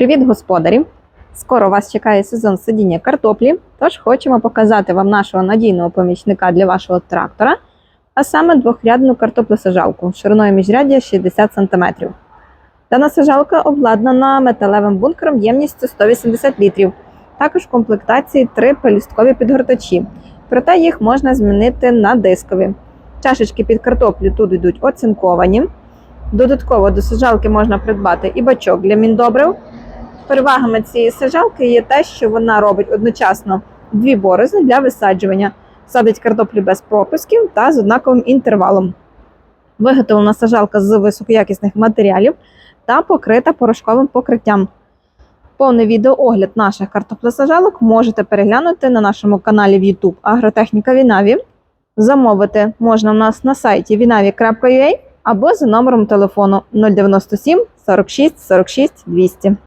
Привіт, господарі! Скоро вас чекає сезон садіння картоплі, тож хочемо показати вам нашого надійного помічника для вашого трактора, а саме двохрядну картоплесажалку шириною міжряддя 60 см. Дана сажалка обладнана металевим бункером ємністю 180 літрів. Також в комплектації три пелюсткові підгортачі, проте їх можна змінити на дискові. Чашечки під картоплю тут йдуть оцинковані. Додатково до сажалки можна придбати і бачок для міндобрив. Перевагами цієї сажалки є те, що вона робить одночасно дві борозни для висаджування, садить картоплю без пропусків та з однаковим інтервалом. Виготовлена сажалка з високоякісних матеріалів та покрита порошковим покриттям. Повний відеоогляд наших картоплесажалок можете переглянути на нашому каналі в YouTube Агротехніка Вінаві. Замовити можна в нас на сайті vinavi.ua або за номером телефону 097 46 46 200.